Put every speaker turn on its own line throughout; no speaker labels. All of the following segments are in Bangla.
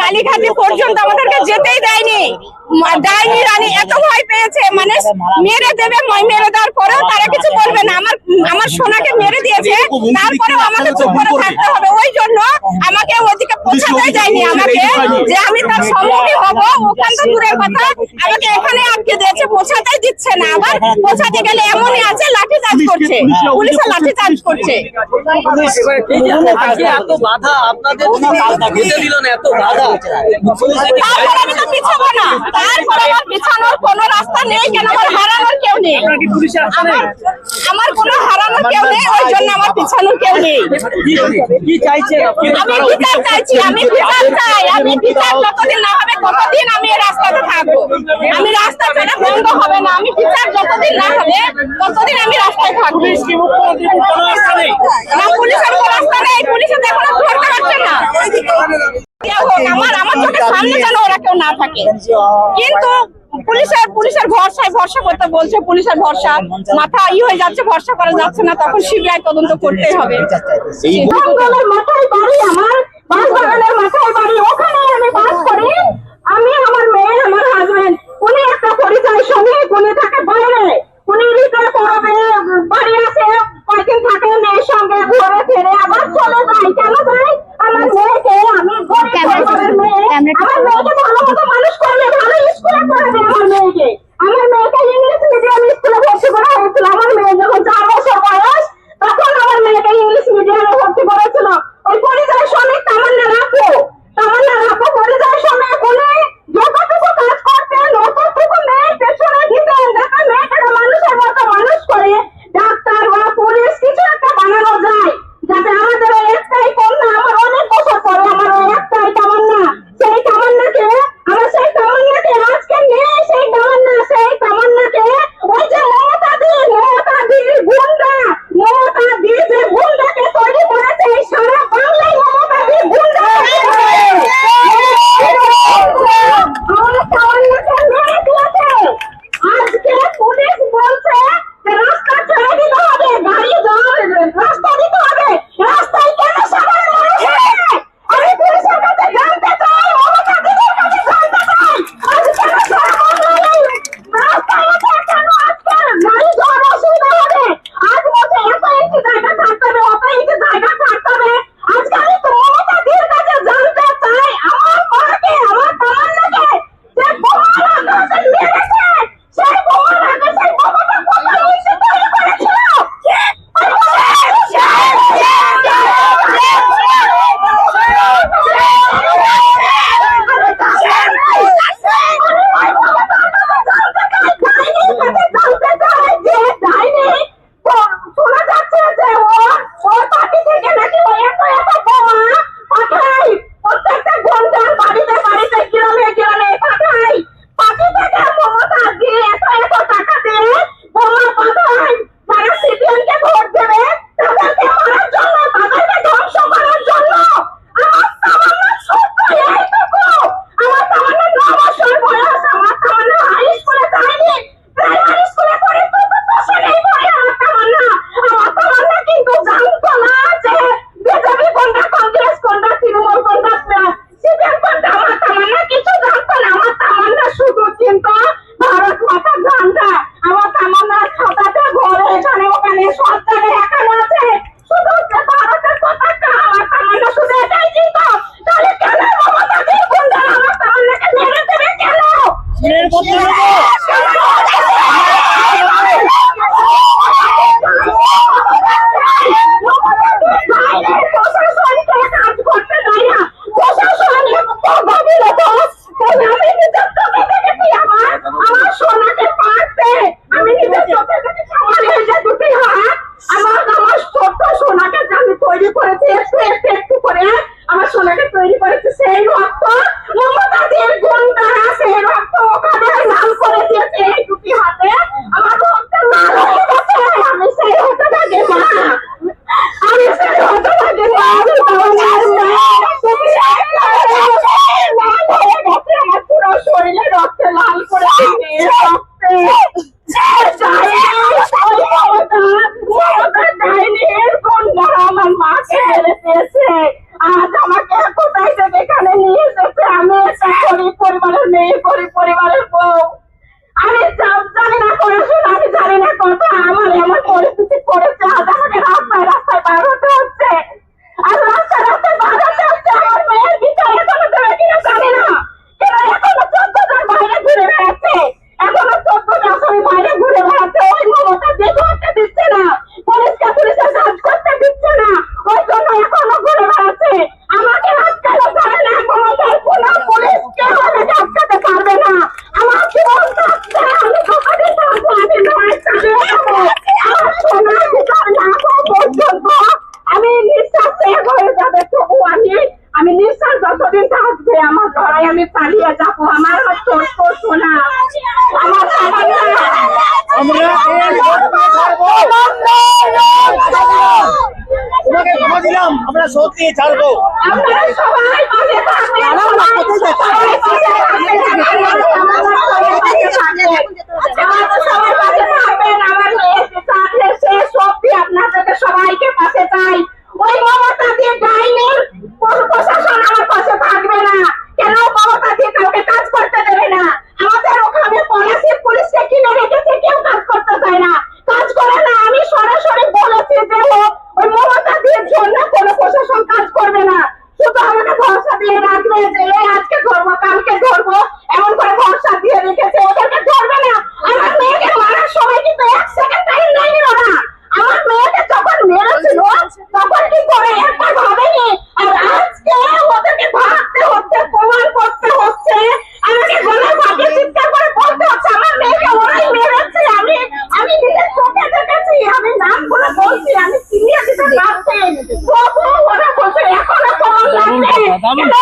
কালীঘাটে পর্যন্ত আমাদেরকে যেতেই দেয়নি। ডাইনি রানী। এত ভয় পেয়েছে। মানে মেরে দেবে মেরে দেওয়ার পরেও তারা কিছু বলবে না। আমার আমার সোনাকে মেরে দিয়েছে। তারপরেও আমাকে চুপ করে থাকতে হবে। ওই পৌঁছাতে আমাকে? যে আমি দিচ্ছে না আবার। পৌঁছাতে গেলে এমনই আছে লাঠি চার্জ করছে। আমার পিছানোর কোনো রাস্তা নেই কেন হারানোর কেউ নেই। আমার কোনো হারানোর কেউ নেই ওই জন্য আমার পিছানোর কেউ নেই। আমি চাইছি? আমি চাই আমি যতদিন না হবে ততদিন আমি রাস্তাতে আমি রাস্তা ছাড়া বন্ধ হবে না আমি যতদিন না হবে ততদিন আমি রাস্তায় না কোনো রাস্তা নেই ধরতে পারছে না। আমার আমার চোখের সামনে যেন ওরা কেউ না থাকে। কিন্তু পুলিশের পুলিশের ভরসায় ভরসা করতে বলছে পুলিশের ভরসা। মাথা ই হয়ে যাচ্ছে ভরসা করা যাচ্ছে না তখন সিবিআই তদন্ত করতে হবে। আমার পাঁচ বাসভবনের মাথায় বাড়ি ওখানে আমি বাস করি। আমি আমার মেয়ে, আমার হাজবেন্ড উনি একটা পরিচয় সঙ্গে উনি থাকে বাইরে। Oh! সত্যি ছাড়বো।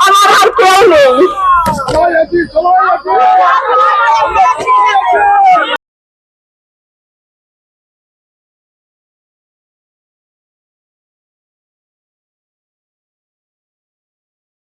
I'm not crawling. Come on,
Yaji. Come on, Yaji.